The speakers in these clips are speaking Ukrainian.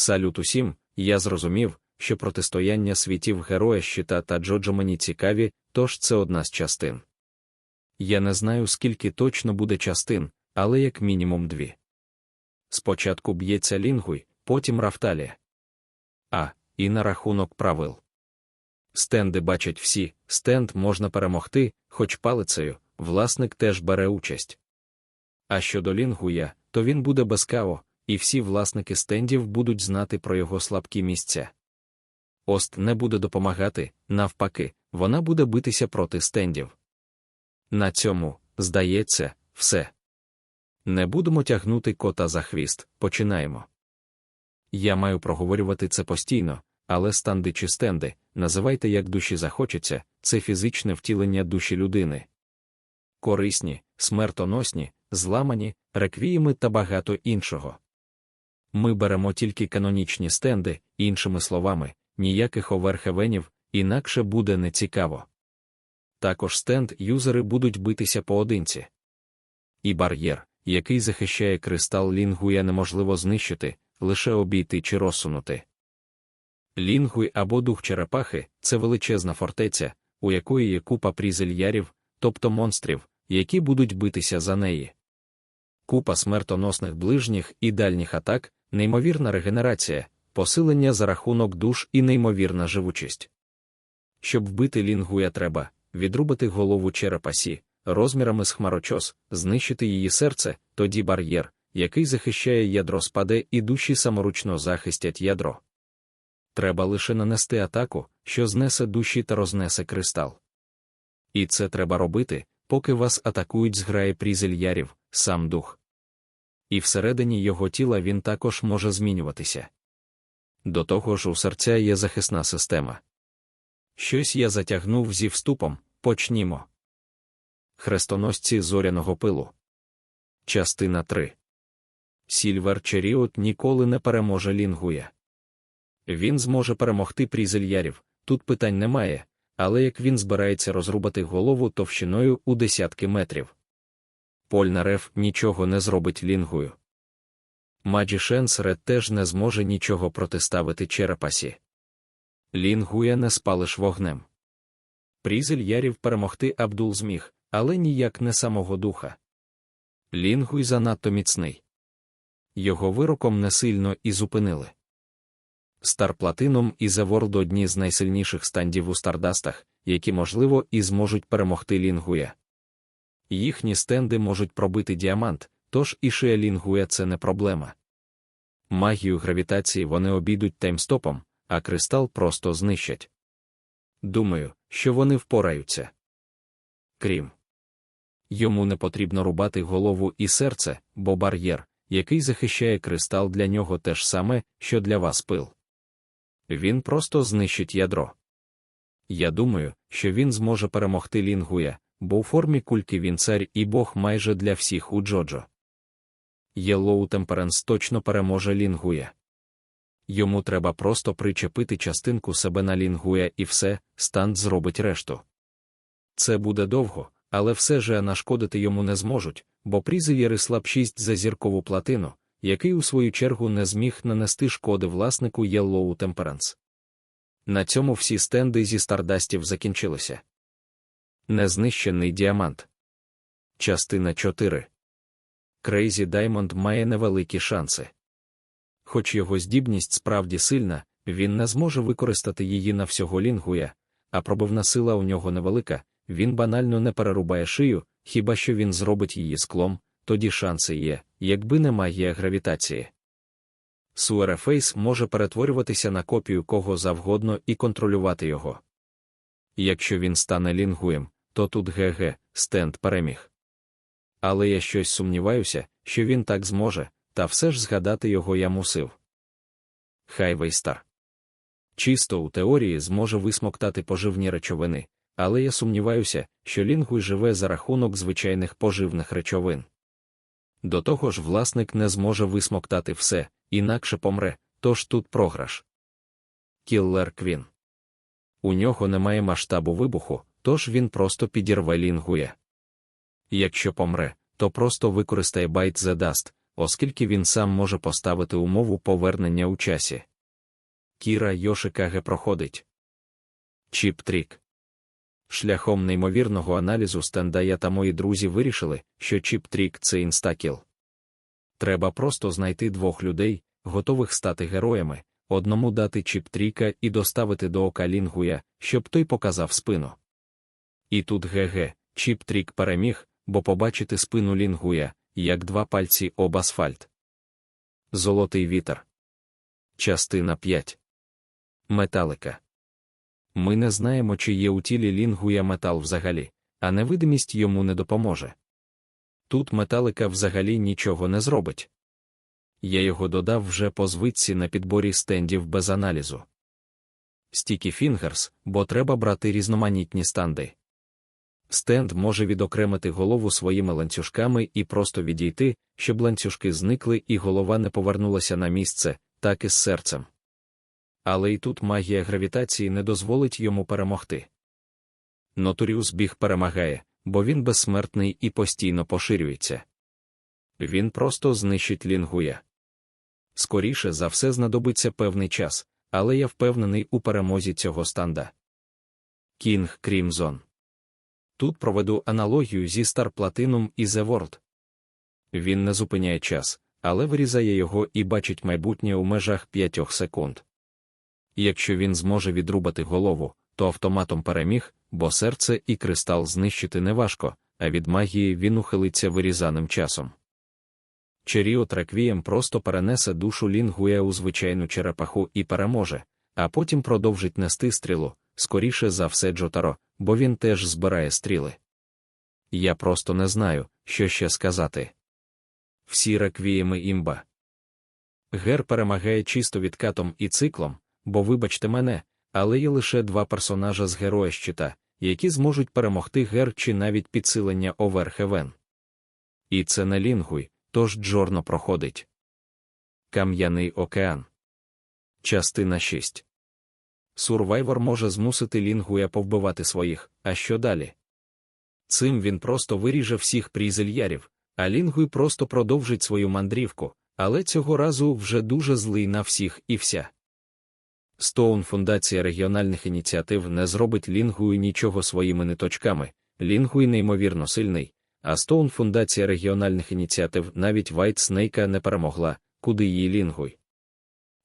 Салют усім, я зрозумів, що протистояння світів героя щита та Джоджо мені цікаві, тож це одна з частин. Я не знаю, скільки точно буде частин, але як мінімум дві. Спочатку б'ється лінгуй, потім рафталія. А, і на рахунок правил. Стенди бачать всі, стенд можна перемогти, хоч палицею, власник теж бере участь. А щодо лінгуя, то він буде без каво, і всі власники стендів будуть знати про його слабкі місця. Ост не буде допомагати, навпаки, вона буде битися проти стендів. На цьому, здається, все. Не будемо тягнути кота за хвіст, починаємо. Я маю проговорювати це постійно, але станди чи стенди, називайте як душі захочеться, це фізичне втілення душі людини. Корисні, смертоносні, зламані, реквіями та багато іншого. Ми беремо тільки канонічні стенди, іншими словами, ніяких оверхевенів, інакше буде нецікаво. Також стенд юзери будуть битися поодинці. І бар'єр, який захищає кристал лінгуя неможливо знищити, лише обійти чи розсунути. Лінгуй або дух черепахи це величезна фортеця, у якої є купа прізельярів, тобто монстрів, які будуть битися за неї. Купа смертоносних ближніх і дальніх атак, неймовірна регенерація, посилення за рахунок душ і неймовірна живучість. Щоб вбити лінгуя треба відрубати голову черепасі, розмірами з хмарочос, знищити її серце, тоді бар'єр, який захищає ядро спаде і душі саморучно захистять ядро. Треба лише нанести атаку, що знесе душі та рознесе кристал. І це треба робити, поки вас атакують зграї прізельярів, сам дух. І всередині його тіла він також може змінюватися. До того ж у серця є захисна система. Щось я затягнув зі вступом, почнімо. Хрестоносці зоряного пилу. Частина 3. Сільвер Черіот ніколи не переможе лінгуя. Він зможе перемогти прізельярів, тут питань немає, але як він збирається розрубати голову товщиною у десятки метрів. Польнарев нічого не зробить лінгую. Маджі Шенсре теж не зможе нічого протиставити черепасі. Лінгуя не спалиш вогнем. Прізель ярів перемогти Абдул зміг, але ніяк не самого духа. Лінгуй занадто міцний. Його вироком не сильно і зупинили. Стар Платином і Заворд одні з найсильніших стандів у стардастах, які, можливо, і зможуть перемогти Лінгуя. Їхні стенди можуть пробити діамант, тож і шия це не проблема. Магію гравітації вони обійдуть таймстопом, а кристал просто знищать. Думаю, що вони впораються. Крім йому не потрібно рубати голову і серце, бо бар'єр, який захищає кристал для нього те ж саме, що для вас пил. Він просто знищить ядро. Я думаю, що він зможе перемогти лінгуя, бо у формі кульки він цар і бог майже для всіх у Джоджо. Єлоу Темперенс точно переможе лінгуя. Йому треба просто причепити частинку себе на лінгуя і все, станд зробить решту. Це буде довго, але все же нашкодити йому не зможуть, бо прізив'єри слабшість за зіркову платину, який у свою чергу не зміг нанести шкоди власнику Yellow Temperance. На цьому всі стенди зі стардастів закінчилися. Незнищений діамант. Частина 4. Крейзі Даймонд має невеликі шанси. Хоч його здібність справді сильна, він не зможе використати її на всього лінгуя, а пробивна сила у нього невелика, він банально не перерубає шию, хіба що він зробить її склом, тоді шанси є, якби не магія гравітації. Суерефейс може перетворюватися на копію кого завгодно і контролювати його. Якщо він стане лінгуєм, то тут ГГ, стенд переміг. Але я щось сумніваюся, що він так зможе, та все ж згадати його я мусив. Хайвейстар. Чисто у теорії зможе висмоктати поживні речовини, але я сумніваюся, що лінгуй живе за рахунок звичайних поживних речовин. До того ж, власник не зможе висмоктати все, інакше помре, тож тут програш. Кіллер Квін. У нього немає масштабу вибуху, тож він просто підірве лінгує. Якщо помре, то просто використає байт The Dust, оскільки він сам може поставити умову повернення у часі. Кіра Йошикаге проходить. Чіп-трік. Шляхом неймовірного аналізу Стендая та мої друзі вирішили, що Чіп-трік це інстакіл. Треба просто знайти двох людей, готових стати героями, одному дати Чіп-тріка і доставити до ока Лінгуя, щоб той показав спину. І тут ГГ, Чіп-трік переміг, бо побачити спину Лінгуя, як два пальці об асфальт. Золотий вітер. Частина 5. Металика. Ми не знаємо, чи є у тілі лінгуя метал взагалі, а невидимість йому не допоможе. Тут металика взагалі нічого не зробить. Я його додав вже по звитці на підборі стендів без аналізу. Стікі фінгерс, бо треба брати різноманітні станди. Стенд може відокремити голову своїми ланцюжками і просто відійти, щоб ланцюжки зникли і голова не повернулася на місце, так і з серцем. Але і тут магія гравітації не дозволить йому перемогти. Нотуріус біг перемагає, бо він безсмертний і постійно поширюється. Він просто знищить лінгуя. Скоріше за все знадобиться певний час, але я впевнений у перемозі цього станда. Кінг Крімзон. Тут проведу аналогію зі Star Platinum і The World. Він не зупиняє час, але вирізає його і бачить майбутнє у межах 5 секунд. Якщо він зможе відрубати голову, то автоматом переміг, бо серце і кристал знищити неважко, а від магії він ухилиться вирізаним часом. Черіот Реквієм просто перенесе душу Лінгуя у звичайну черепаху і переможе, а потім продовжить нести стрілу, скоріше за все Джотаро, бо він теж збирає стріли. Я просто не знаю, що ще сказати. Всі реквієми імба. Гер перемагає чисто відкатом і циклом, бо вибачте мене, але є лише два персонажа з героя щита, які зможуть перемогти гер чи навіть підсилення Оверхевен. І це не лінгуй, тож Джорно проходить. Кам'яний океан. Частина 6. Сурвайвор може змусити Лінгуя повбивати своїх, а що далі? Цим він просто виріже всіх прізельярів, а Лінгуй просто продовжить свою мандрівку, але цього разу вже дуже злий на всіх і вся. Стоун Фундація регіональних ініціатив не зробить Лінгуй нічого своїми ниточками, Лінгуй неймовірно сильний, а Стоун Фундація регіональних ініціатив навіть Вайт Снейка не перемогла, куди її Лінгуй.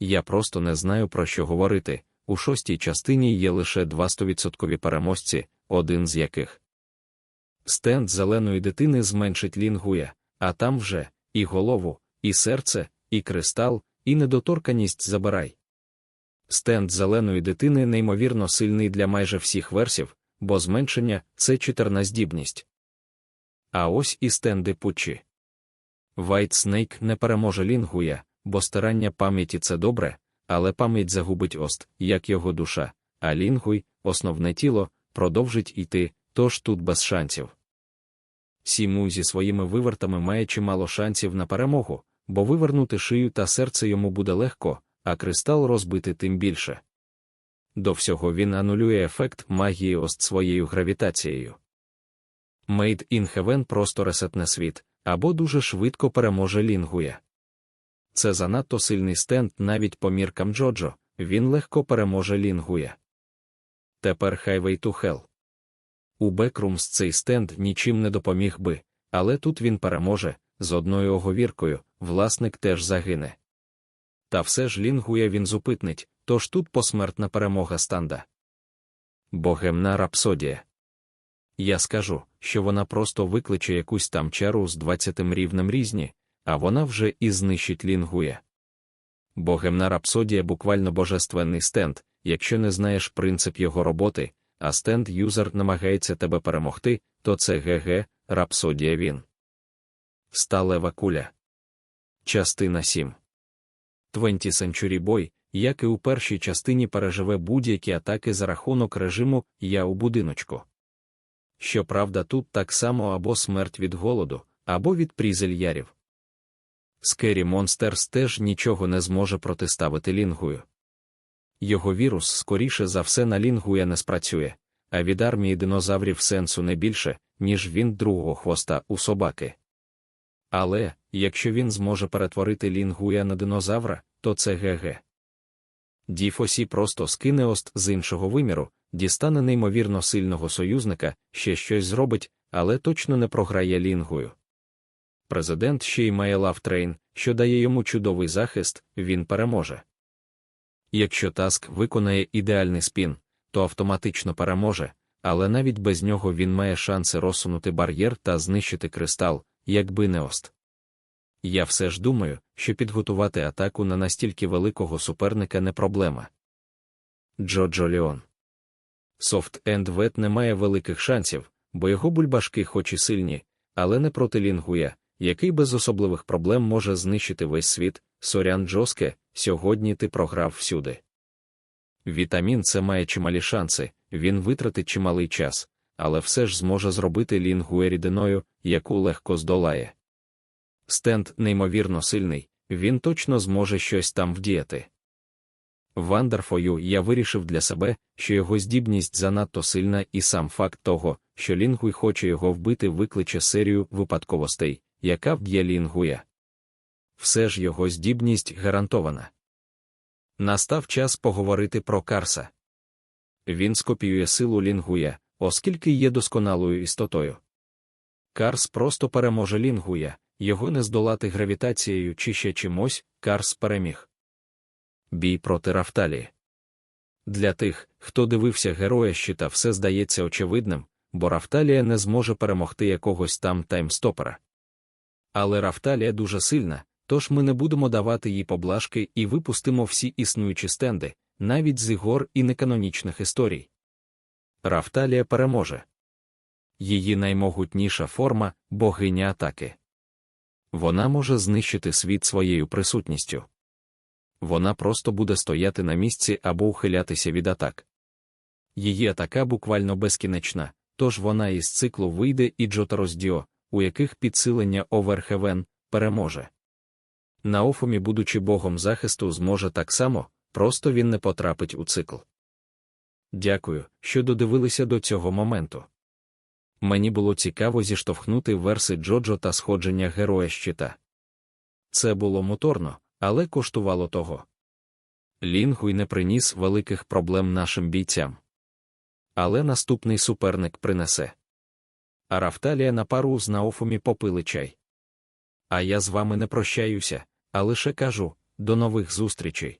Я просто не знаю про що говорити. У шостій частині є лише два стовідсоткові переможці, один з яких стенд зеленої дитини зменшить лінгуя, а там вже і голову, і серце, і кристал, і недоторканість забирай. Стенд зеленої дитини неймовірно сильний для майже всіх версів, бо зменшення це читерна здібність. А ось і стенди Пуччі. White Snake не переможе лінгуя, бо старання пам'яті це добре, але пам'ять загубить ост, як його душа, а лінгуй, основне тіло, продовжить йти, тож тут без шансів. Сіму зі своїми вивертами має чимало шансів на перемогу, бо вивернути шию та серце йому буде легко, а кристал розбити тим більше. До всього він анулює ефект магії ост своєю гравітацією. Made in Heaven просто ресетне світ, або дуже швидко переможе лінгуя. Це занадто сильний стенд навіть по міркам Джоджо, він легко переможе лінгуя. Тепер Highway to Hell. У Бекрумс цей стенд нічим не допоміг би, але тут він переможе, з одною оговіркою, власник теж загине. Та все ж лінгуя він зупитнить, тож тут посмертна перемога станда. Богемна рапсодія. Я скажу, що вона просто викличе якусь там чару з 20 рівнем різні, а вона вже і знищить лінгуя. Богемна рапсодія буквально божественний стенд, якщо не знаєш принцип його роботи, а стенд юзер намагається тебе перемогти, то це ГГ, рапсодія він. Сталева куля. Частина 7. 20 Century Boy, як і у першій частині переживе будь-які атаки за рахунок режиму Я у будиночку. Щоправда, тут так само або смерть від голоду, або від прізельярів. Скері Монстерс теж нічого не зможе протиставити лінгую. Його вірус скоріше за все на лінгуя не спрацює, а від армії динозаврів сенсу не більше, ніж він другого хвоста у собаки. Але, якщо він зможе перетворити лінгуя на динозавра, то це ГГ. Діфосі просто скине ост з іншого виміру, дістане неймовірно сильного союзника, ще щось зробить, але точно не програє лінгую. Президент ще й має лавтрейн, що дає йому чудовий захист, він переможе. Якщо Таск виконає ідеальний спін, то автоматично переможе, але навіть без нього він має шанси розсунути бар'єр та знищити кристал, якби не ост. Я все ж думаю, що підготувати атаку на настільки великого суперника не проблема. Джоджо Ліон Софт Енд Вет не має великих шансів, бо його бульбашки хоч і сильні, але не проти лінгуя, який без особливих проблем може знищити весь світ. Сорян Джоске, сьогодні ти програв всюди. Вітамін С має чималі шанси, він витратить чималий час, але все ж зможе зробити лінгуе рідиною, яку легко здолає. Стенд неймовірно сильний, він точно зможе щось там вдіяти. Вандерфою я вирішив для себе, що його здібність занадто сильна, і сам факт того, що Лінгуй хоче його вбити, викличе серію випадковостей, яка вб'є Лінгуя. Все ж його здібність гарантована. Настав час поговорити про Карса. Він скопіює силу Лінгуя, оскільки є досконалою істотою. Карс просто переможе Лінгуя, його не здолати гравітацією чи ще чимось, Карс переміг. Бій проти Рафталії. Для тих, хто дивився героя щита, все здається очевидним, бо Рафталія не зможе перемогти якогось там таймстопера. Але Рафталія дуже сильна, тож ми не будемо давати їй поблажки і випустимо всі існуючі стенди, навіть з ігор і неканонічних історій. Рафталія переможе. Її наймогутніша форма богиня атаки. Вона може знищити світ своєю присутністю. Вона просто буде стояти на місці або ухилятися від атак. Її атака буквально безкінечна, тож вона із циклу вийде і Джотороздіо, у яких підсилення Оверхевен переможе. Наофомі, будучи богом захисту, зможе так само, просто він не потрапить у цикл. Дякую, що додивилися до цього моменту. Мені було цікаво зіштовхнути верси Джоджо та сходження героя щита. Це було моторно, але коштувало того. Лінгуй не приніс великих проблем нашим бійцям. Але наступний суперник принесе. А Рафталія на пару з Науфомі попили чай. А я з вами не прощаюся, а лише кажу до нових зустрічей.